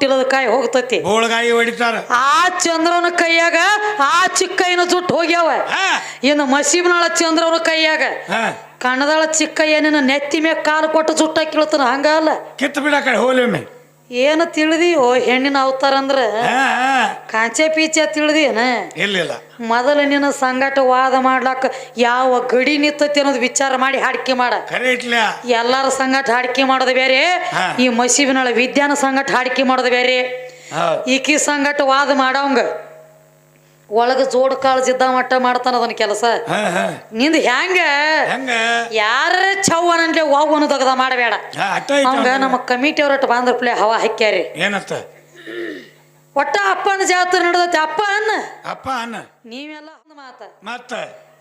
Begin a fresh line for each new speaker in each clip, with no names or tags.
ಜುಟ್ಟಿಲ್ಲದ ಕಾಯಿ ಹೋಗ್ತತಿ.
ಹೋಳಗಾಯಿ ಹೊಡಿತಾರ.
ಆ ಚಂದ್ರನ ಕೈಯಾಗ ಆ ಚಿಕ್ಕಯ್ಯನ ಜುಟ್ಟು ಹೋಗ್ಯಾವ.
ಏನು
ಇನ್ನು ಮಸೀಬ್ನಾಳ ಚಂದ್ರನ ಕೈಯಾಗ.
ಕಣದಾಳ
ಕಣ್ಣದಾಳ ಚಿಕ್ಕಯ್ಯನ ನೆತ್ತಿ ಮ್ಯಾಗ ಕಾಲು ಕೊಟ್ಟು ಜುಟ್ಟ ಕೀಳ್ತಾನ ಹಂಗ ಅಲ್ಲ.
ಕಿತ್ತು ಬಿಡ ಕಡೆ ಹೋಲಿಮ್ಮೆ
ಏನು ತಿಳಿದಿಯೋ ಹೆಣ್ಣಿನ ಅವತಾರ ಅಂದ್ರೆ ಕಾಂಚೆ ಪೀಚೆ ತಿಳಿದೇನ
ಇಲ್ಲ
ಮೊದಲ ನಿನ್ನ ಸಂಗಟ ವಾದ ಮಾಡ್ಲಾಕ ಯಾವ ಗಡಿ ನಿತ್ತತಿ ಅನ್ನೋದು ವಿಚಾರ ಮಾಡಿ ಹಾಡಿಕೆ ಮಾಡ. ಎಲ್ಲಾರ ಸಂಗಟ ಹಾಡಿಕೆ ಮಾಡೋದು ಬೇರೆ. ಈ ಮಸೀಬಿನೊಳ ವಿದ್ಯಾನ ಸಂಗಟ ಹಾಡಿಕೆ ಮಾಡೋದು ಬೇರೆ. ಈಕಿ ಸಂಗಟ ವಾದ ಮಾಡವಂಗ. ಒಳಗ ಜೋಡ್ ಕಾಳಜಿದ್ದ ಮಟ್ಟ ಮಾಡ್ತಾನ ಅದನ್ನ ಕೆಲಸ. ನಿಂದ ಹೆಂಗ?
ಹೆಂಗ?
ಯಾರ ಚವ್ವನಂದ್ರೆ ವಾವ್ ತಗದ ಮಾಡಬೇಡ.
ಹಾ ಅಟ್ಟ
ಅವಂಗ
ಐತೆ
ನಮ್ಮ ಕಮಿಟಿ ಅವ್ರ ಬಾಂದ್ರ ಪ್ಲೇ ಹವಾ ಹಾಕ್ಯಾರಿ.
ಏನತ್ತ
ಒಟ್ಟ ಅಪ್ಪನ ಜಾತ್ರೆ ನಡೆದತ್ತೆ ಅಪ್ಪ ಅನ್ನ.
ಅಪ್ಪ ಅನ್ನ.
ನೀವೆಲ್ಲ ಮಾತ.
ಮತ್ತ?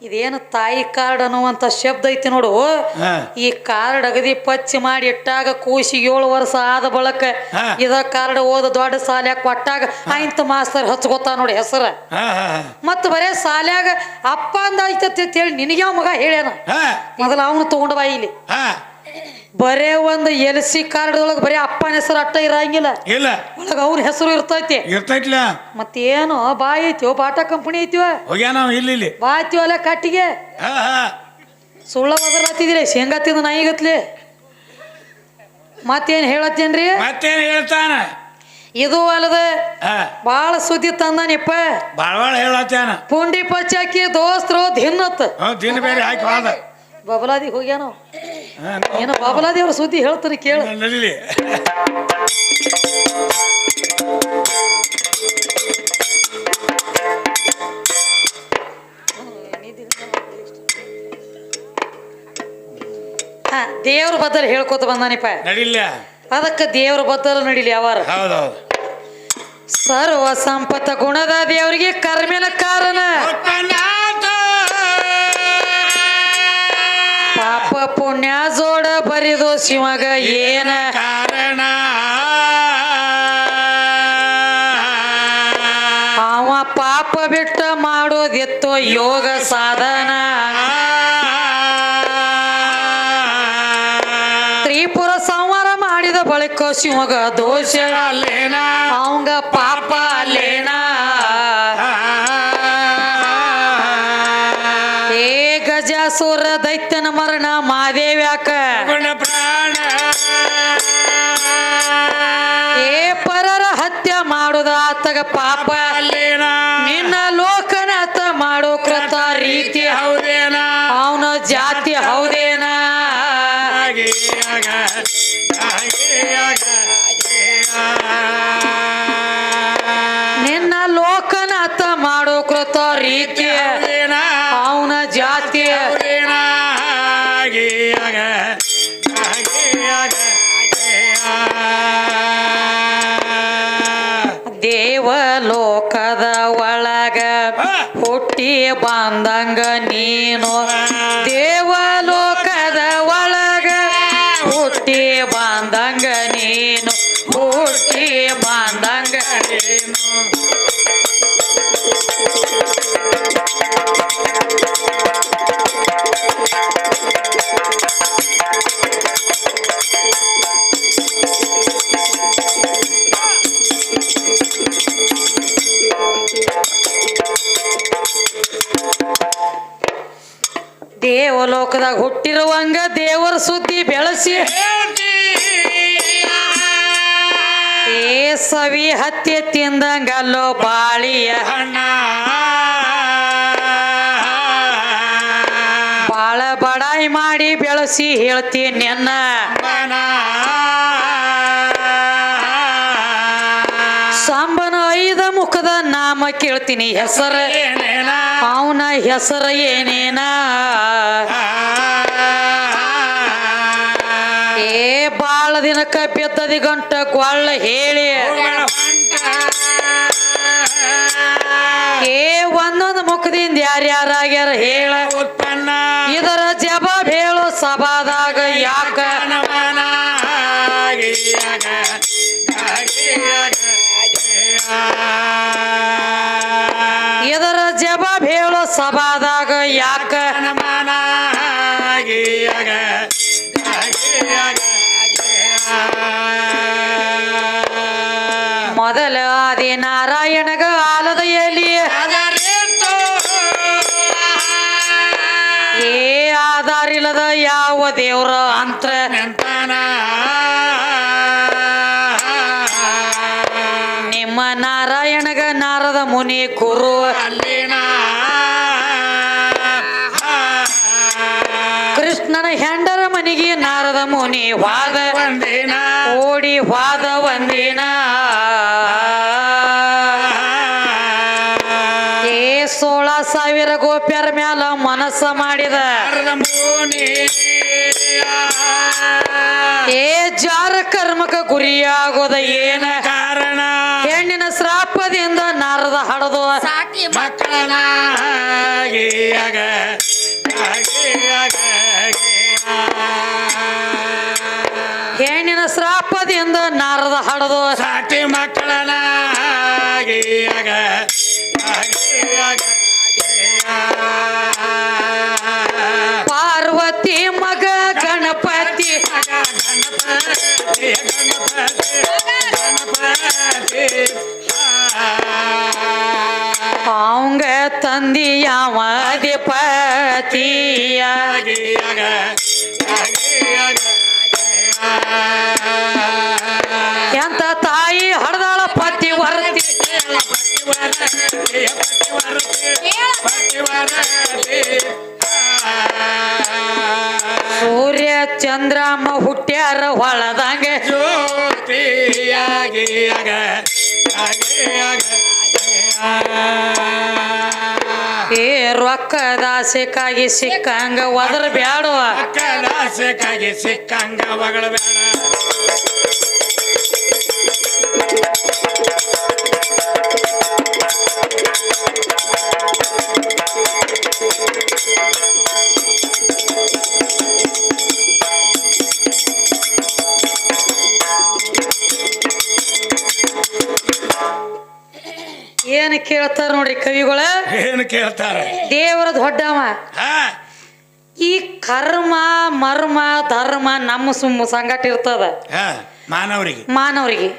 ಇದೇನು ತಾಯಿ ಕಾರ್ಡ್ ಅನ್ನುವಂತ ಶಬ್ದ ಐತಿ ನೋಡು. ಈ ಕಾರ್ಡ್ ಅಗದಿ ಪಚ್ಚಿ ಮಾಡಿ ಇಟ್ಟಾಗ ಕೂಸಿ ಏಳು ವರ್ಷ ಆದ ಬಳಕ. ಇದ ಕಾರ್ಡ್ ಓದ ದೊಡ್ಡ ಸಾಲ್ಯಾಗ ಕೊಟ್ಟಾಗ ಆಯ್ತು ಮಾಸ್ತರ್ ಹಚ್ಕೋತಾ ನೋಡಿ ಹೆಸರ. ಮತ್ತ ಬರೇ ಸಾಲ್ಯಾಗ ಅಪ್ಪ ಅಂದ ಐತತಿ ಹೇಳಿ ನಿನಗೆ ಯಾವ ಮಗ ಹೇಳ್ಯಾನ? ಮೊದಲ ಅವನು ತಗೊಂಡ ಬಾ ಇಲ್ಲಿ. ಬರೇ ಒಂದು ಎಲ್ ಸಿ ಕಾರ್ಡ್ ಒಳಗೆ ಬರೀ ಅಪ್ಪನ ಹೆಸರು ಅಟ್ಟ ಇರಂಗಿಲ್ಲ.
ಇಲ್ಲ.
ಒಳಗ ಅವ್ರ ಹೆಸರು ಇರ್ತೈತಿ.
ಇರ್ತೈತ್ಲ.
ಮತ್ತೇನು ಬಾ ಐತಿಯೋ ಬಾಟಾ ಕಂಪನಿ ಐತಿವ
ಹೋಗ್ಯಾನ ಇಲ್ಲಿ ಇಲ್ಲಿ.
ಬಾ ಐತಿವ ಅಲ್ಲ ಕಟ್ಟಿಗೆ? ಸುಳ್ಳ ಬದಲಾತಿದ್ರಿ ಶೇಂಗಾ ತಿಂದು ನಾಯಿಗತ್ಲಿ ಮತ್ತೇನ್ ಹೇಳತ್ತೇನ್ರಿ?
ಮತ್ತೇನ್ ಹೇಳ್ತಾನ?
ಇದು ಅಲ್ಲದ ಬಾಳ ಸುದ್ದಿ ತಂದಾನಿಪ್ಪ
ಬಾಳ ಬಾಳ ಹೇಳತ್ತಾನ.
ಪುಂಡಿ ಪಚ್ಚಾಕಿ ದೋಸ್ತರು ಧಿನ್ನತ್
ಹ್ಞೂ ದಿನ ಬೇರೆ ಹಾಕಿ ಹೋದ.
ಬಬಲಾದಿ ಹೋಗ್ಯಾನ? ಏನೋ ಬಬಲಾದೇವ್ರ ಬಬಲಾದಿ ಅವ್ರ ಸುದ್ದಿ ಹೇಳ್ತಾರೆ ಕೇಳ.
ನಡೀಲಿ.
ಹಾ ದೇವ್ರ ಬದ್ದಲ್ಲಿ ಹೇಳ್ಕೊತ ಬಂದಾನಿಪ್ಪ.
ನಡಿಲ್ಲ
ಅದಕ್ಕೆ ದೇವ್ರ ಬದ್ದಲ್ಲಿ ನಡಿಲಿ ಯಾವಾರ.
ಹೌದೌದು.
ಸರ್ವ ಸಂಪತ್ತ ಗುಣದ ದೇವರಿಗೆ ಕರ್ಮೆನ ಕಾರಣ. ಪುಣ್ಯ ಜೋಡ ಬರಿದು ಶಿವಗ ಏನ?
ಕಾರಣ?
ಅವ ಪಾಪ ಬಿಟ್ಟ ಮಾಡೋದಿತ್ತು ಯೋಗ ಸಾಧನ. ತ್ರಿಪುರ ಸಂವಾರ ಮಾಡಿದ ಬಳಿಕ ಶಿವಗ ದೋಷ.
ಅಲ್ಲೇನ
ಗಜಾಸುರ ದೈತ್ಯನ ಮರಣ ಮಾದೇವ್ಯಾಕ
ಪ್ರಾಣ.
ಏ ಪರರ ಹತ್ಯೆ ಮಾಡುದ ಆತಗ ಪಾಪ.
ಅಲ್ಲೇನ?
ನಿನ್ನ ಲೋಕನಾಥ ದೇವಲೋಕದ ಒಳಗ ಹುಟ್ಟಿ ಬಂದಂಗ ನೀನು ದೇವಲೋಕದ ದೇವಲೋಕದಾಗ ಹುಟ್ಟಿರುವಂಗ ದೇವರ ಸುದ್ದಿ ಬೆಳೆಸಿ ಸವಿ ಹತ್ಯೆ ತಿಂದಂಗಲ್ಲೋ ಬಾಳಿಯ ಬಾಳ ಬಡಾಯಿ ಮಾಡಿ ಬೆಳೆಸಿ ಹೇಳ್ತೀನಿ ಅನ್ನ ಸಾಂಬನ ಐದ ಮುಖದ ನಾಮ ಕೇಳ್ತೀನಿ ಹೆಸರ. ಅವನ ಹೆಸರು ಏನೇನ? ಏ, ಬಾಳ ದಿನಕ್ಕ ಬಿದ್ದದಿ ಗಂಟ ಗೊಳ್ಳ ಹೇಳಿ. ಏ, ಒಂದೊಂದು ಮುಖದಿಂದ ಯಾರ್ಯಾರಾಗ್ಯಾರ ಹೇಳ. ಇದರ ಜವಾಬ್ ಹೇಳು ಸಭಾದಾಗ ಯಾಕ? ಇದರ ಸಭಾದಾಗ ಯಾಕ ಮೊದಲ ಆದಿ ನಾರಾಯಣಗ ಆಲದ ಎಲಿ. ಏ ಆಧಾರಿಲ್ಲದ ಯಾವ ದೇವ್ರ ಅಂತ್ರ. ನಿಮ್ಮ ನಾರಾಯಣಗ ನಾರದ ಮುನಿ ಕುರು
ಅಲ್ಲಿನ
ಮನೆಗೆ ನಾರದ ಮುನಿ ವಾದ
ಒಂದಿನ
ಓಡಿ ವಾದ ಒಂದಿನ ಏ ಸೋಳ ಸಾವಿರ ಗೋಪ್ಯರ ಮ್ಯಾಲ ಮನಸ್ಸ ಮಾಡಿದ. ಏ ಜಾರ ಕರ್ಮಕ ಗುರಿಯಾಗೋದ ಏನ?
ಕಾರಣ?
ಹೆಣ್ಣಿನ ಶ್ರಾಪದಿಂದ ನಾರದ ಹಡದು
ಸಾಕಿ ಹಾಗೆಯಾಗ ಹಾಗೆಯಾಗ
ಪಾರ್ವತಿ ಮಗ ಗಣಪತಿ.
ಗಣಪತಿ ಗಣಪತಿ
ಸೂರ್ಯ ಚಂದ್ರಮ್ಮ ಹುಟ್ಟ್ಯಾರ ಹೊಳದಂಗ. ಏ ರೊಕ್ಕದ ಆಸೆಕಾಗಿ ಸಿಕ್ಕಂಗ ಒದ್ರ ಬ್ಯಾಡುವ
ಕಲಾಸಕ್ಕಾಗಿ ಸಿಕ್ಕಂಗ ಒಗಳ ಬೇಡ
ಕೇಳ್ತಾರ ನೋಡ್ರಿ ಕವಿಗಳ.
ಏನು ಕೇಳ್ತಾರ?
ದೇವರ ದೊಡ್ಡವ. ಈ ಕರ್ಮ ಮರ್ಮ ಧರ್ಮ ನಮ್ಮ ಸುಮ್ಮ ಸಂಗಟ ಇರ್ತದ.
ಮಾನವರಿಗೆ.
ಮಾನವರಿಗೆ.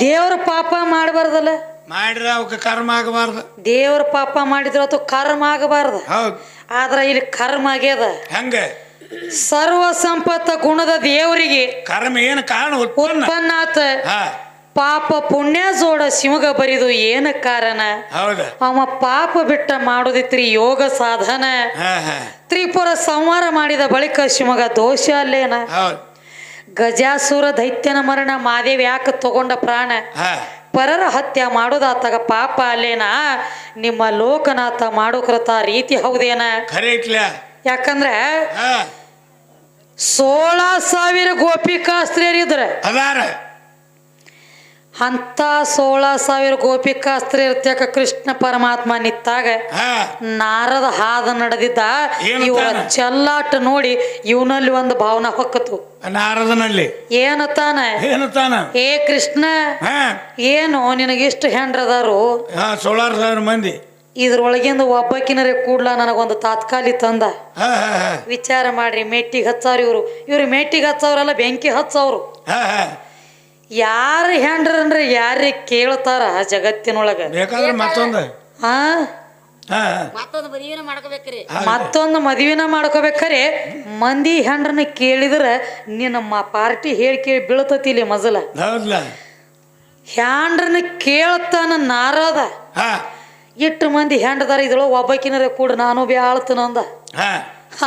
ದೇವ್ರ ಪಾಪ ಮಾಡಬಾರ್ದಲ್ಲ?
ಮಾಡಿದ್ರೆ ಅವಕ್ಕೆ ಕರ್ಮ ಆಗಬಾರ್ದು.
ದೇವ್ರ ಪಾಪ ಮಾಡಿದ್ರ ಅದು ಕರ್ಮ ಆಗಬಾರ್ದು.
ಹೌದು.
ಆದ್ರ ಇಲ್ಲಿ ಕರ್ಮ ಆಗ್ಯದ.
ಹೆಂಗ?
ಸರ್ವ ಸಂಪತ್ತ ಗುಣದ ದೇವರಿಗೆ
ಕರ್ಮ ಏನು ಕಾರಣ ಉತ್ಪನ್ನ?
ಆತ. ಪಾಪ ಪುಣ್ಯ ಜೋಡ ಶಿವಗ ಬರಿದು ಏನ ಕಾರಣ?
ಹೌದು.
ಅವ ಪಾಪ ಬಿಟ್ಟ ಮಾಡುದಿತ್ರಿ ಯೋಗ ಸಾಧನ. ತ್ರಿಪುರ ಸಂಹಾರ ಮಾಡಿದ ಬಳಿಕ ಶಿವಗ ದೋಷ ಅಲ್ಲೇನ? ಗಜಾಸುರ ದೈತ್ಯನ ಮರಣ ಮಾದೇವಿ ಯಾಕೆ ತಗೊಂಡ ಪ್ರಾಣ? ಪರರ ಹತ್ಯ ಮಾಡೋದಾತಾಗ ಪಾಪ ಅಲ್ಲೇನ? ನಿಮ್ಮ ಲೋಕನಾಥ ಮಾಡುಕೃತ ರೀತಿ ಹೌದೇನ? ಯಾಕಂದ್ರೆ ಸೋಳ ಸಾವಿರ ಗೋಪಿಕಾಸ್ತ್ರೀಯರಿದ್ರೆ. ಅಂತ ಸೋಳ ಸಾವಿರ ಗೋಪಿಕಾಸ್ತ್ರೀ ಇರ್ತಕ ಕೃಷ್ಣ ಪರಮಾತ್ಮ ನಿತ್ತಾಗ ನಾರದ ಹಾದ ನಡೆದಿದ್ದ? ಇವರ ಚೆಲ್ಲಾಟ ನೋಡಿ ಇವನಲ್ಲಿ ಒಂದು ಭಾವನಾ ಹೊಕ್ಕತು.
ನಾರದನಲ್ಲಿ.
ಏನು ತಾನ?
ಏನು ತಾನ?
ಏ ಕೃಷ್ಣ ಏನು ನಿನಗಿಷ್ಟು ಹೆಂಡ್ರದಾರು?
ಸೋಳಾರ್ ಸಾವಿರ ಮಂದಿ.
ಇದ್ರೊಳಗಿಂದ ಒಬ್ಬಕಿನರೇ ಕೂಡ್ಲ ನನಗೊಂದು ತಾತ್ಕಾಲಿ ತಂದ. ವಿಚಾರ ಮಾಡ್ರಿ ಮೆಟ್ಟಿಗೆ ಹಚ್ಚವ್ರ ಇವರು. ಇವ್ರು ಮೆಟ್ಟಿಗೆ ಹಚ್ಚವ್ರಲ್ಲ ಬೆಂಕಿ ಹಚ್ಚವ್ರು. ಯಾರ ಹೆಂಡ್ರಂದ್ರೆ ಯಾರಿಗೆ ಕೇಳ್ತಾರ ಜಗತ್ತಿನೊಳಗ?
ಬೇಕಾದ್ರೆ ಮತ್ತೊಂದು.
ಹಾ.
ಮತ್ತೊಂದು ಮದುವೆನ ಮಾಡ್ಕೋಬೇಕ್ರಿ.
ಮತ್ತೊಂದು ಮದುವೆನ ಮಾಡ್ಕೋಬೇಕಾರೆ. ಮಂದಿ ಹೆಂಡ್ರನ್ನ ಕೇಳಿದ್ರ ನಿನ್ನ ಮ ಪಾರ್ಟಿ ಹೇಳಿ ಕೇಳಿ ಬೀಳ್ತತಿ ಇಲ್ಲಿ ಮಜಲ. ಹ್ಯಾಂಡ್ರನ್ನ ಕೇಳ್ತಾನ ನಾರದ.
ಎಷ್ಟು
ಇಟ್ಟು ಮಂದಿ ಹೆಂಡದಾರ ಇದ್ರೊಳಗೆ ಒಬ್ಬಕಿನರ ಕೂಡ ನಾನು ಬ್ಯಾಳ್ತನ ಅಂದ.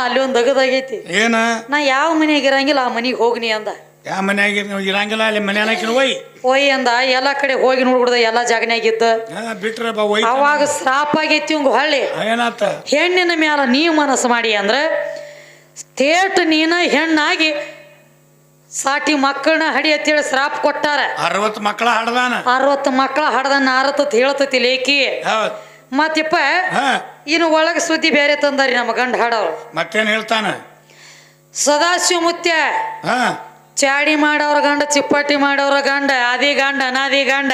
ಅಲ್ಲಿ ಒಂದು ಅಗದಾಗೈತಿ
ಏನ?
ನಾ ಯಾವ ಮನೆಗೆ ಇರಂಗಿಲ್ಲ ಆ ಮನೆಗೆ ಹೋಗ್ನಿ ಅಂದ.
ಯಾವ ಮನ್ಯಾಗ ಇರಂಗಿಲ್ಲ ಅಲ್ಲಿ ಮನ್ಯಾನಕಿನ ಒಯ್
ಒಯ್ ಅಂದ ಎಲ್ಲ ಕಡೆ ಹೋಗಿ ನೋಡ್ಬಿಡ್ದ ಎಲ್ಲ ಜಾಗನ್ಯಾಗಿದ್ದ
ಬಿಟ್ರ ಬಾ ಒಯ್
ಅವಾಗ ಶ್ರಾಪ ಆಗೈತಿ ಇವಂಗ ಹೊಳ್ಳಿ.
ಏನಾತ?
ಹೆಣ್ಣಿನ ಮ್ಯಾಲ ನೀ ಮನಸ್ಸು ಮಾಡಿ ಅಂದ್ರೆ ತೇಟ್ ನೀನ ಹೆಣ್ಣಾಗಿ ಸಾಟಿ ಮಕ್ಕಳನ್ನ ಹಡಿ ಅಂತೇಳಿ ಸ್ರಾಪ್ ಕೊಟ್ಟಾರ.
ಅರವತ್ತು ಮಕ್ಕಳ ಹಡ್ದಾನ.
ಅರವತ್ತು ಮಕ್ಕಳ ಹಡದಾನ ನಾರತತ್ ಹೇಳ್ತತಿ ಲೇಕಿ
ಹೌದ್.
ಮತ್ತಿಪ್ಪ
ಹಾ.
ಇನ್ನು ಒಳಗೆ ಸುದ್ದಿ ಬೇರೆ ತಂದಾರಿ ನಮ್ಮ ಗಂಡ ಹಾಡವ್ರು.
ಮತ್ತೇನ್ ಹೇಳ್ತಾನ?
ಸದಾಶಿವ ಮುತ್ಯ.
ಹಾ.
ಚಾಡಿ ಮಾಡೋರ ಗಂಡ ಚಿಪ್ಪಟ್ಟಿ ಮಾಡೋರ ಗಂಡ ಆದಿ ಗಂಡ ಅನಾದಿ ಗಂಡ.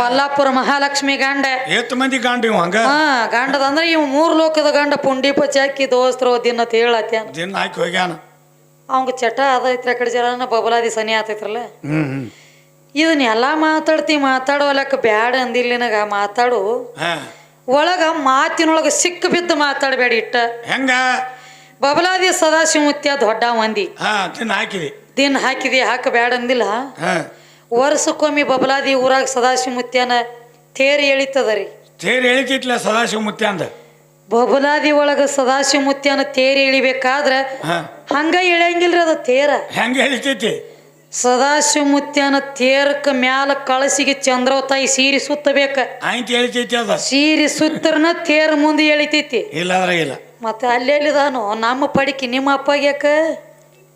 ಕೊಲ್ಲಾಪುರ ಮಹಾಲಕ್ಷ್ಮಿ ಗಂಡ.
ಎತ್ತು ಮಂದಿ ಗಂಡ ಹಂಗ?
ಹಾ ಗಂಡದ ಅಂದ್ರೆ ಇವ್ ಮೂರ್ ಲೋಕದ ಗಂಡ ಪುಂಡಿಪ ಚಾಕಿ ದೋಸ್ತರು ದಿನ ಹೇಳತ್ಯಾನ
ದಿನ ಹಾಕಿ ಹೋಗ್ಯಾನ.
ಅವಂಗ ಚಟ ಅದೈತ್ರ ಕಡೆ ಜರನ ಬಬಲಾದಿ ಸನಿ ಆತೈತ್ರಲ್ಲ.
ಇದನ್ನ
ಎಲ್ಲಾ ಮಾತಾಡ್ತಿ ಮಾತಾಡೋಲಕ್ಕ ಬ್ಯಾಡ ಅಂದಿಲ್ಲ ನಿನಗ ಮಾತಾಡು. ಒಳಗ ಮಾತಿನೊಳಗ ಸಿಕ್ಕ ಬಿದ್ದು ಮಾತಾಡಬೇಡ ಇಟ್ಟ.
ಹೆಂಗ?
ಬಬಲಾದಿ ಸದಾಶಿವಮುತ್ಯ ದೊಡ್ಡ ಮಂದಿ.
ಹಾಕಿದಿ.
ದಿನ ಹಾಕಿದಿ ಹಾಕ ಬ್ಯಾಡ ಅಂದಿಲ್ಲ ವರ್ಷಕ್ಕೊಮ್ಮೆ ಬಬಲಾದಿ ಊರಾಗ ಸದಾಶಿವ ಮುತ್ಯಾನ ತೇರಿ ಎಳಿತದ ರೀ
ತೇರು ಎಳಿತಿತ್ಲ ಸದಾಶಿವ ಮುತ್ಯ ಅಂದ.
ಬಬಲಾದಿ ಒಳಗ ಸದಾಶಿವಮುತ್ಯನ ತೇರಿ ಎಳಿಬೇಕಾದ್ರ ಹಂಗ ಎಳೆಯಂಗಿಲ್ರಿ ಅದು ತೇರ.
ಹೆಂಗ ಎಳಿತೈತಿ?
ಸದಾಶಿವಮುತ್ಯನ ತೇರಕ್ಕ ಮ್ಯಾಲ ಕಳಸಿಗೆ ಚಂದ್ರವತಾಯಿ ಸೀರಿ ಸುತ್ತಬೇಕ.
ಆಯ್ತು ಎಳಿತೈತಿ ಅದ.
ಸೀರಿ ಸುತ್ತರ್ನ ತೇರ ಮುಂದೆ ಎಳಿತೈತಿ.
ಇಲ್ಲ ಇಲ್ಲ.
ಮತ್ತೆ ಅಲ್ಲೆಲ್ಲಿದಾನು? ನಮ್ಮ ಪಡಿಕೆ ನಿಮ್ಮ ಅಪ್ಪಗೆ ಯಾಕ?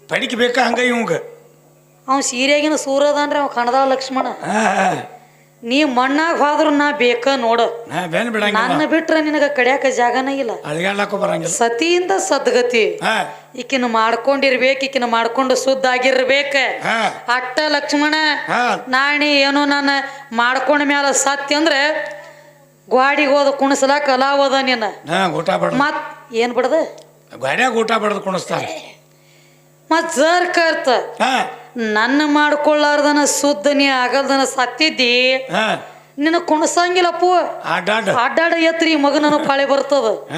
ಪಡಿಕೆ ಬೇಕಾ ಹಂಗ ಇವಂಗ
ಅವ್ ಸೀರೆಗಿನ ಸೂರದಾನ್ರಿ ಅವ್ ಕಣದ ಲಕ್ಷ್ಮಣ ನೀ ಮಣ್ಣಾಗ ಹೋದ್ರ ನಾ ಬೇಕ ನೋಡ
ಬಿಡಂಗಿಲ್ಲ
ನನ್ನ ಬಿಟ್ರ ನಿನಗ ಕಡ್ಯಾಕ ಜಾಗನ ಇಲ್ಲ
ಬರಂಗಿಲ್ಲ
ಸತಿಯಿಂದ ಸದ್ಗತಿ ಈಕಿನ ಮಾಡ್ಕೊಂಡಿರ್ಬೇಕು ಈಕಿನ ಮಾಡ್ಕೊಂಡು ಶುದ್ಧ ಆಗಿರ್ಬೇಕ
ಹಾ
ಅಟ್ಟ ಲಕ್ಷ್ಮಣ
ಹಾ
ನಾಣಿ ಏನು ನಾನು ಮಾಡ್ಕೊಂಡ ಮ್ಯಾಲ ಸತ್ಯ ಅಂದ್ರೆ ಗ್ವಾಡಿಗೆ ಹೋದ ಕುಣಸಲಾಕ ಅಲಾವದ ನೀನ
ಹಾ ಊಟ ಬಡ್ದು
ಮತ್ ಏನ್ ಬಿಡದ
ಗಾಡ್ಯಾಗ ಊಟ ಬಡ್ದು ಕುಣಿಸ್ತಾರ.
ಮತ್ ಜರ್ ಕರ್ತ.
ಹಾ.
ನನ್ನ ಮಾಡ್ಕೊಳ್ಳಾರ್ದನ ಸುದ್ದ ನೀ ಆಗಲ್ದನ ಸತ್ತಿದ್ದಿ.
ಹಾ.
ನಿನ್ನ ಕುಣಸಂಗಿಲ್ಲಪ್ಪು
ಅಡ್ಡಾಡ್
ಅಡ್ಡಾಡ ಎತ್ರಿ ಮಗನನ್ನು ಪಾಳೆ ಬರ್ತದ.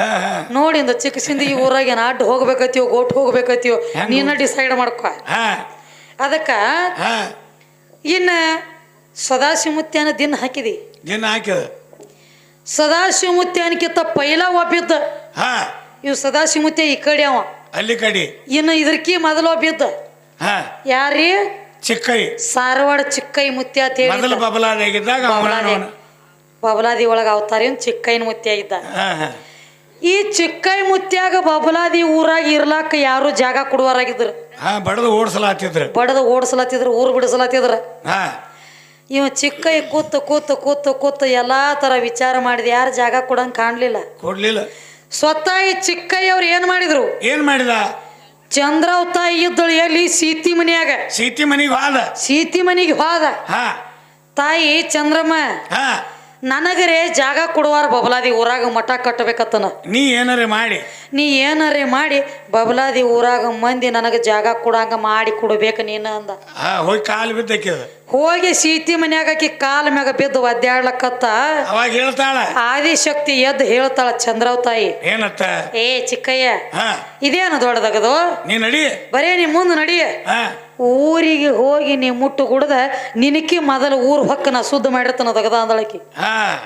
ನೋಡಿ ಇಂದ
ಚಿಕ್ಕ ಚಿಕ್ಕಸಿಂದ ಈ ಊರಾಗ ಏನ್ ಅಡ್ಡ ಹೋಗ್ಬೇಕತ್ತೀವೋ ಗೋಟ್ ಹೋಗ್ಬೇಕತ್ತೀವೋ
ಹೆಂಗ್
ನೀನ ಡಿಸೈಡ್ ಮಾಡ್ಕೊ.
ಹಾ.
ಅದಕ್ಕ
ಹಾ.
ಇನ್ನ ಸದಾಶಿವಮುತ್ಯಾನ ದಿನ ಹಾಕಿದಿ.
ದಿನ ಹಾಕಿದ.
ಸದಾಶಿವಮುತ್ಯಾನಕ್ಕಿಂತ ಪೈಲ ಒಬ್ಬಿದ್ದ.
ಹಾ.
ಇವ್ ಸದಾಶಿವಮುತ್ಯ ಈ ಕಡೆ ಅವ.
ಅಲ್ಲಿ ಕಡಿ.
ಇನ್ನು ಇದ್ರಕಿ ಮೊದಲು ಬಿದ್ದ.
ಹಾ.
ಯಾರೀ?
ಚಿಕ್ಕೈ.
ಸಾರವಾಡ ಚಿಕ್ಕೈ ಮುತ್ಯ ಅಂತ
ಮೊದಲು ಬಬಲಾದಿಯಾಗಿದ್ದಾಗ
ಬಬಲಾದಿ. ಒಳಗೆ ಅವತಾರೇನ್ ಚಿಕ್ಕೈನ ಮುತ್ಯ ಇದ್ದ. ಈ ಚಿಕ್ಕೈ ಮುತ್ಯಾಗ ಬಬಲಾದಿ ಊರಾಗ ಇರ್ಲಾಕ ಯಾರು ಜಾಗ ಕೊಡುವರಾಗಿದ್ರು?
ಹಾ ಬಡದು ಓಡಿಸಲಾತಿದ್ರು.
ಬಡದು ಓಡಿಸಲಾತಿದ್ರು ಊರು ಬಿಡಿಸಲಾತಿದ್ರ.
ಹಾ.
ಇವ ಚಿಕ್ಕೈ ಕೂತು ಕೂತು ಕೂತು ಕೂತು ಎಲ್ಲಾ ತರ ವಿಚಾರ ಮಾಡಿದ ಯಾರು ಜಾಗ ಕೊಡಂಗ್ ಕಾಣ್ಲಿಲ್ಲ.
ಕೊಡ್ಲಿಲ್ಲ.
ಸ್ವತಃ ಚಿಕ್ಕಯ್ಯ ಚಿಕ್ಕೈ ಅವ್ರು ಏನ್ ಮಾಡಿದ್ರು?
ಏನ್ ಮಾಡಿದ?
ಚಂದ್ರವ್ ತಾಯಿ ಇದ್ದಳು ಎಲ್ಲಿ ಸೀತಿ ಮನೆಯಾಗ.
ಸೀತಿ ಮನಿಗೆ ಹೋದ.
ಸೀತಿ ಮನಿಗೆ ಹೋದ.
ಹಾ.
ತಾಯಿ ಚಂದ್ರಮ್ಮ
ಹಾ.
ನನಗರೆ ಜಾಗ ಕೊಡುವಾರ ಬಬಲಾದಿ ಊರಾಗ ಮಠ ಕಟ್ಟಬೇಕತ್ತನ.
ನೀ ಏನಾರೇ ಮಾಡಿ?
ನೀ ಏನಾರೇ ಮಾಡಿ ಬಬಲಾದಿ ಊರಾಗ ಮಂದಿ ನನಗೆ ಜಾಗ ಕೊಡಂಗ ಮಾಡಿ ಕೊಡಬೇಕು ನೀನು ಅಂದ.
ಹೋಗಿ ಕಾಲು ಬಿದ್ದಕ್ಕೆ
ಹೋಗಿ ಸೀತಿ ಮನ್ಯಾಗ ಆಕಿ ಕಾಲ ಮ್ಯಾಗ ಬಿದ್ದು ಒದ್ದಾಡ್ಲಕತ್ತ.
ಅವಾಗ ಹೇಳ್ತಾಳ.
ಆದಿಶಕ್ತಿ ಎದ್ದು ಹೇಳ್ತಾಳ ಚಂದ್ರವ್ ತಾಯಿ.
ಏನತ್ತ?
ಏ ಚಿಕ್ಕಯ್ಯ
ಹಾ.
ಇದೇನು ದೊಡ್ಡದಗದು?
ನೀ ನಡಿ.
ಬರೇ ನೀ ಮುಂದೆ ನಡಿ.
ಹಾ.
ಊರಿಗೆ ಹೋಗಿ ನೀ ಮುಟ್ಟು ಕುಡ್ದ ನಿನಕಿ ಮೊದಲು ಊರು ಹೊಕ್ಕ ನಾ ಶುದ್ಧ ಮಾಡಿರ್ತಾನ ತಗದ ಅಂದಳಕಿ.
ಹಾ.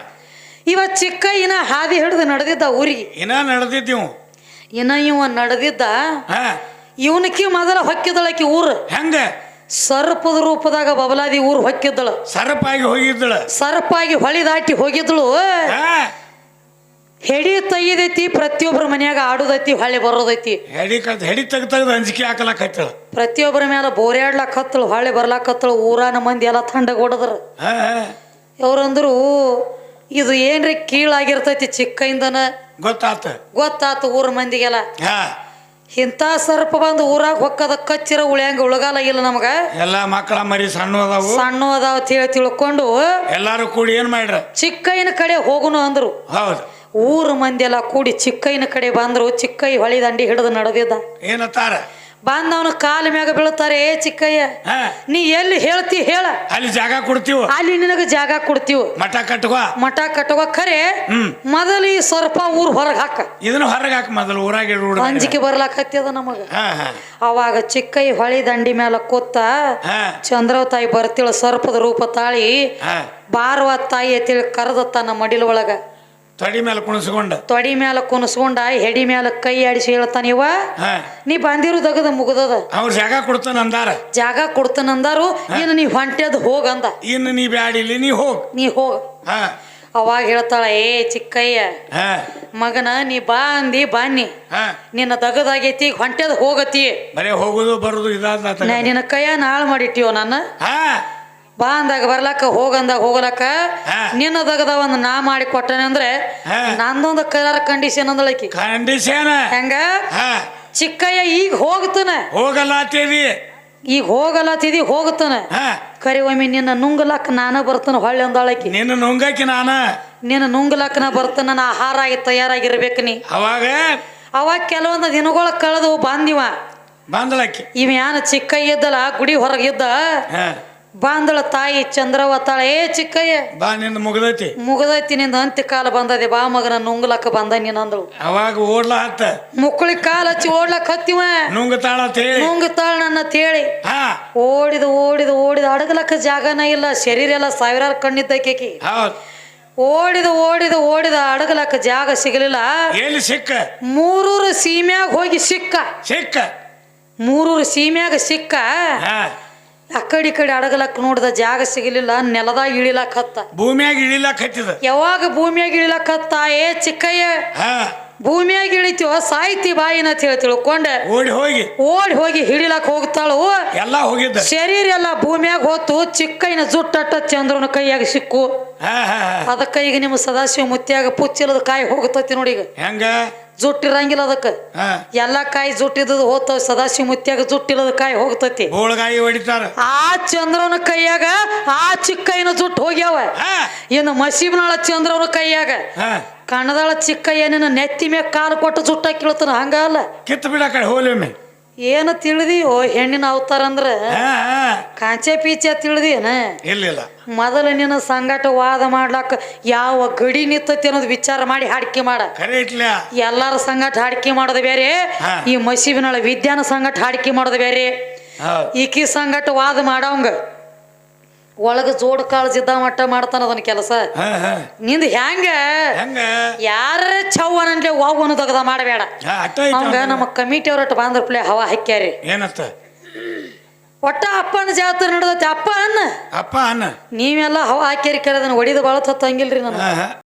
ಇವ ಚಿಕ್ಕ ಇನ್ನ ಹಾದಿ ಹಿಡಿದು ನಡೆದಿದ್ದ ಊರಿಗೆ.
ಇನ್ನ ನಡೆದಿದ್ದೀವು
ಇನ್ನ ಇವ ನಡೆದಿದ್ದ
ಹಾ.
ಇವನಕಿ ಮೊದಲ ಹೊಕ್ಕಿದಳಕಿ ಊರು.
ಹೆಂಗ?
ಸರ್ಪದ ರೂಪದಾಗ ಬಬಲಾದಿ ಊರು ಹೊಕ್ಕಿದ್ದಳು.
ಸರ್ಪಾಗಿ ಹೋಗಿದ್ದಳು.
ಸರ್ಪಾಗಿ ಹೊಳಿ ದಾಟಿ ಹೋಗಿದ್ಳು
ಹಾ.
ಹೆಡಿ ತೆಗಿದೈತಿ ಪ್ರತಿಯೊಬ್ಬರ ಮನ್ಯಾಗ ಆಡುದೈತಿ ಹೊಳ್ಳಿ ಬರೋದೈತಿ.
ಹೆಡಿ ಕತ್ ಹೆಡಿ ತೆಗ್ ತೆಗ್ದು ಅಂಜಿಕೆ ಹಾಕಲಾಕತ್ತಳ
ಪ್ರತಿಯೊಬ್ಬರ ಮ್ಯಾಲ ಬೋರ್ಯಾಡ್ಲಾಕ್ ಹತ್ತಳು ಹೊಳ್ಳಿ ಬರ್ಲಾಕ್ ಹತ್ತಳು ಊರಾನ ಮಂದಿ ಎಲ್ಲ ಥಂಡಗೊಡದ್ರ
ಹಾ ಹಾ.
ಅವ್ರಂದ್ರು ಇದು ಏನ್ರಿ ಕೀಳಾಗಿರ್ತೈತಿ ಚಿಕ್ಕಯಿಂದನ
ಗೊತ್ತಾತ.
ಗೊತ್ತಾತು ಊರ ಮಂದಿಗೆಲ್ಲ.
ಇಂತ
ಇಂಥ ಸರ್ಪ ಬಂದು ಊರಾಗ ಹೊಕ್ಕದ ಕಚ್ಚಿರ ಉಳ್ಯಾಂಗ ಉಳಗಾಲ ಇಲ್ಲ ನಮಗ.
ಎಲ್ಲ ಮಕ್ಕಳ ಮರಿ ಸಣ್ಣ ಅದಾವು.
ಸಣ್ಣ ಅದಾವ ಹೇಳಿ ತಿಳ್ಕೊಂಡು
ಎಲ್ಲಾರು ಕೂಡಿ ಏನ್ ಮಾಡ್ರ?
ಚಿಕ್ಕಯ್ಯನ ಕಡೆ ಹೋಗುನು ಅಂದ್ರು.
ಹೌದು.
ಊರ ಮಂದಿ ಎಲ್ಲ ಕೂಡಿ ಚಿಕ್ಕಯ್ಯನ ಕಡೆ ಬಂದ್ರು ಚಿಕ್ಕಯ್ಯ ಹೊಳಿ ದಂಡಿ ಹಿಡಿದು ನಡೆದಿದ್ದ.
ಏನತ್ತಾರ?
ಬಂದವನು ಕಾಲ ಮ್ಯಾಗ ಬೀಳ್ತಾರೆ ಏ ಚಿಕ್ಕಯ್ಯ ನೀ ಎಲ್ಲಿ ಹೇಳ್ತಿ ಹೇಳ.
ಅಲ್ಲಿ ಜಾಗ ಕೊಡ್ತೀವ.
ಅಲ್ಲಿ ನಿನಗ ಜಾಗ ಕೊಡ್ತೀವಿ.
ಮಠ ಕಟ್ಟುವ
ಮಠ ಕಟ್ಟುವ ಖರೆ ಮೊದಲಿ ಈ ಸರ್ಪ ಊರ್ ಹೊರಗೆ ಹಾಕ.
ಇದನ್ನ ಹೊರಗೆ ಹಾಕ ಮೊದಲು ಊರಾಗ
ಅಂಜಿಕೆ ಬರ್ಲಾಕತ್ತದ ನಮಗ. ಅವಾಗ ಚಿಕ್ಕಯ್ಯ ಹೊಳಿ ದಂಡಿ ಮ್ಯಾಲ ಕೂತ
ಚಂದ್ರವತಾಯಿ
ಚಂದ್ರವ ತಾಯಿ ಬರ್ತಿಳ ಸರ್ಪದ ರೂಪ ತಾಳಿ ಬಾರವ ತಾಯಿ ಅಂತೇಳಿ ಕರೆದ ತನ್ನ ಮಡಿಲ ಒಳಗ.
ತೊಡಿ ಮೇಲೆ ಕುಣಿಸ್ಕೊಂಡ.
ತೊಡಿ ಮೇಲೆ ಕುಣಿಸ್ಕೊಂಡ ಹೆಡಿ ಮ್ಯಾಲ ಕೈ ಆಡಿಸಿ ಹೇಳ್ತಾನ ಇವ.
ಹಾ.
ನೀ ಬಂದಿರುದಗದ ಮುಗದದ.
ಅವ್ರ ಜಾಗ ಕೊಡ್ತಾನ ಅಂದಾರ.
ಜಾಗ ಕೊಡ್ತಾನಂದಾರು ಇನ್ನು ನೀ ಹೊಂಟೆದ್ ಹೋಗಂದ
ಇನ್ನು ನೀ ಬ್ಯಾಡಿಲಿ ನೀ ಹೋಗ್.
ನೀ ಹೋಗ.
ಹಾ.
ಅವಾಗ ಹೇಳ್ತಾಳ ಏ ಚಿಕ್ಕಯ್ಯ
ಹಾ.
ಮಗನ ನೀ ಬಾ ಅಂದಿ ಬಾನಿ
ಹಾ.
ನಿನ್ನ ದಗದಾಗೈತಿ ಈಗ ಹೊಂಟೆದ್ ಹೋಗತಿ.
ಬರೇ ಹೋಗುದು ಬರುದು ಇದಾದ
ನಿನ್ನ ಕೈಯ ನಾಳ್ ಮಾಡಿಟ್ಟಿವ ನಾನು
ಹಾ.
ಬಾ ಅಂದಾಗ ಬರ್ಲಾಕ ಹೋಗಂದಾಗ ಹೋಗ್ಲಕ್ಕ. ದಗದ ಒಂದು ನಾ ಮಾಡಿ ಕೊಟ್ಟನೆ ಅಂದ್ರೆ ನಂದೊಂದು ಕಲರ್ ಕಂಡೀಷನ್ ಅಂದಳಕಿ.
ಕಂಡೀಷನ್
ಹೆಂಗ? ಚಿಕ್ಕಯ್ಯ ಈಗ ಹೋಗ್ತಾನ.
ಹೋಗಲ್ಲ
ಈಗ ಹೋಗಲತ್ತಿದಿ ಹೋಗ್ತಾನ.
ಹಾ.
ಕರಿ ಒಮ್ಮೆ ನಿನ್ನ ನುಂಗಲಕ್ಕ ನಾನ ಬರ್ತಾನ ಹೊಳ್ಳಿ ಅಂದಾಳಕಿ.
ನಿನ್ನ ನುಂಗಾಕಿ ನಾನ.
ನಿನ್ನ ನುಂಗಲಕ್ಕ ನಾ ಬರ್ತಾನ ನಾ ಆಹಾರ ಆಗಿ ತಯಾರಾಗಿರ್ಬೇಕು ನೀ.
ಅವಾಗ?
ಅವಾಗ ಕೆಲವೊಂದು ದಿನಗಳ ಕಳೆದು ಬಂದಿವ.
ಬಂದಳಕ್ಕಿ
ಇವ ಯಾನ ಚಿಕ್ಕ ಇದ್ದಲ್ಲ ಗುಡಿ ಹೊರಗಿದ್ದ
ಹಾ.
ಬಾಂದಳ ತಾಯಿ ಚಂದ್ರವತಾಳ ಏ ಚಿಕ್ಕಯ್ಯ
ಬಾ ನಿಂದ ಮುಗ್ದೈತಿ.
ಮುಗದೈತಿ ನಿಂದ ಅಂತ್ಯಕಾಲ ಬಂದದೆ ಬಾ ಮಗನ ನುಂಗ್ಲಕ್ಕ ಬಂದ ನೀನಂದಳು.
ಅವಾಗ ಓಡ್ಲಾ ಹತ್ತ.
ಮುಕ್ಕಳಿ ಕಾಲ ಹಚ್ಚಿ ಓಡ್ಲಕ್ ಹತ್ತಿವ.
ನುಂಗತಾಳ ಹೇಳಿ.
ನುಂಗ್ತಾಳ ನನ್ನ ತೇಳಿ
ಹಾ.
ಓಡಿದ ಓಡಿದ ಓಡಿದ ಅಡಗಲಕ್ಕ ಜಾಗನ ಇಲ್ಲ ಶರೀರ ಎಲ್ಲ ಸಾವಿರಾರು ಕಣ್ಣಿದ್ದಕ್ಕೇಕಿ
ಹೌದ್.
ಓಡಿದ ಓಡಿದ ಓಡಿದ ಅಡಗಲಕ್ಕ ಜಾಗ ಸಿಗಲಿಲ್ಲ.
ಎಲ್ಲಿ ಸಿಕ್ಕ?
ಮೂರೂರು ಸೀಮ್ಯಾಗ ಹೋಗಿ ಸಿಕ್ಕ.
ಸಿಕ್ಕ.
ಮೂರೂರು ಸೀಮ್ಯಾಗ ಸಿಕ್ಕ. ಆ ಕಡೆ ಈ ಕಡೆ ಅಡಗಲಕ್ಕ ನೋಡಿದ ಜಾಗ ಸಿಗಲಿಲ್ಲ ನೆಲದಾಗ ಇಳಿಲಕ್ಕ ಹತ್ತ.
ಭೂಮಿಯಾಗ ಇಳಿಲಕ್ ಹತ್ತಿದ.
ಯಾವಾಗ ಭೂಮಿಯಾಗ ಇಳಿಲಕ್ಕ ಹತ್ತ? ಏ ಚಿಕ್ಕಯ್ಯ
ಹಾ.
ಭೂಮಿಯಾಗ ಇಳಿತೀವ? ಸಾಯ್ತಿ ಬಾಯಿನ ಅಂತ ಹೇಳಿ ತಿಳ್ಕೊಂಡೆ.
ಓಡಿ ಹೋಗಿ.
ಓಡಿ ಹೋಗಿ ಹಿಡಿಲಕ್ ಹೋಗ್ತಾಳು.
ಎಲ್ಲ ಹೋಗಿದ್ದ.
ಶರೀರ ಎಲ್ಲ ಭೂಮಿಯಾಗ ಹೋತು ಚಿಕ್ಕಯ್ಯನ ಜುಟ್ಟಟ್ಟ ಚಂದ್ರನ ಕೈಯಾಗ ಸಿಕ್ಕು. ಅದಕ್ಕ ಈಗ ನಿಮ್ಮ ಸದಾಶಿವ ಮುತ್ತಿಯಾಗ ಪುಚ್ಚಿಲ್ಲದ ಕಾಯಿ ಹೋಗ್ತತಿ ನೋಡಿ ಈಗ.
ಹೆಂಗ?
ಜುಟ್ಟಿರಂಗಿಲ್ಲ ಅದಕ್ಕೆ. ಎಲ್ಲಾ ಕಾಯಿ ಜುಟ್ಟಿದ್ ಹೋತಾವ ಸದಾಶಿವ ಮುತ್ಯಾಗ ಜುಟ್ಟಿಲ್ಲದ ಕಾಯಿ ಹೋಗ್ತತಿ.
ಹೋಳಗಾಯಿ ಹೊಡಿತಾರ.
ಆ ಚಂದ್ರನ ಕೈಯಾಗ ಆ ಚಿಕ್ಕಯ್ಯನ ಜುಟ್ಟು ಹೋಗ್ಯಾವ.
ಏನು
ಇನ್ನು ಮಸೀಬ್ನಾಳ ಚಂದ್ರನ ಕೈಯಾಗ ಕಣದಾಳ ಚಿಕ್ಕಯ್ಯನ ನೆತ್ತಿ ಮ್ಯಾಗ ಕಾಲು ಕೊಟ್ಟು ಜುಟ್ಟ ಕೀಳ್ತಾನ ಹಂಗ ಅಲ್ಲ.
ಕಿತ್ತು ಬಿಡಕ ಹೋಲಿಮ್ಮೆ
ಏನು ತಿಳಿದಿಯೋ ಹೆಣ್ಣಿನ ಅವತಾರ ಅಂದ್ರ? ಕಾಂಚೆ ಪೀಚೆ ತಿಳಿದಿಯನ?
ಇಲ್ಲ
ಮೊದಲ ನಿನ್ನ ಸಂಗಟ ವಾದ ಮಾಡ್ಲಾಕ ಯಾವ ಗಡಿ ನಿತ್ತತಿ ಅನ್ನೋದು ವಿಚಾರ ಮಾಡಿ ಹಾಡಿಕೆ ಮಾಡ. ಎಲ್ಲಾರ ಸಂಗಟ ಹಾಡಿಕೆ ಮಾಡೋದು ಬೇರೆ. ಈ ಮಸೀಬಿನಳ ವಿದ್ಯಾನ ಸಂಗಟ ಹಾಡಿಕೆ ಮಾಡೋದು ಬೇರೆ. ಈಕಿ ಸಂಗಟ ವಾದ ಮಾಡವಂಗ. ಒಳಗ ಜೋಡ್ ಕಾಳಜಿದ್ದ ಮಟ್ಟ ಮಾಡ್ತಾನ ಅದನ್ನ ಕೆಲಸ. ನಿಂದ ಹೆಂಗ? ಯಾರ ಚವ್ವನಂದ್ರೆ ಹೋಗುವನು ತಗದ ಮಾಡಬೇಡ
ಹಂಗ.
ನಮ್ಮ ಕಮಿಟಿ ಅವ್ರಟ್ಟು ಬಾಂದ್ರ ಪ್ಲೇ ಹವಾ ಹಾಕ್ಯಾರಿ.
ಏನತ್ತ
ಒಟ್ಟ ಅಪ್ಪನ ಜಾತ್ರೆ ನಡೆದ ಅಪ್ಪ ಅನ್ನ.
ಅಪ್ಪ ಅನ್ನ.
ನೀವೆಲ್ಲ ಹವಾ ಹಾಕ್ಯಾರಿ ಕೇಳದನ್ನ ಹೊಡಿದ ಬಾಳ ಹೊತ್ತು ಹಂಗಿಲ್ರಿ ನಾನು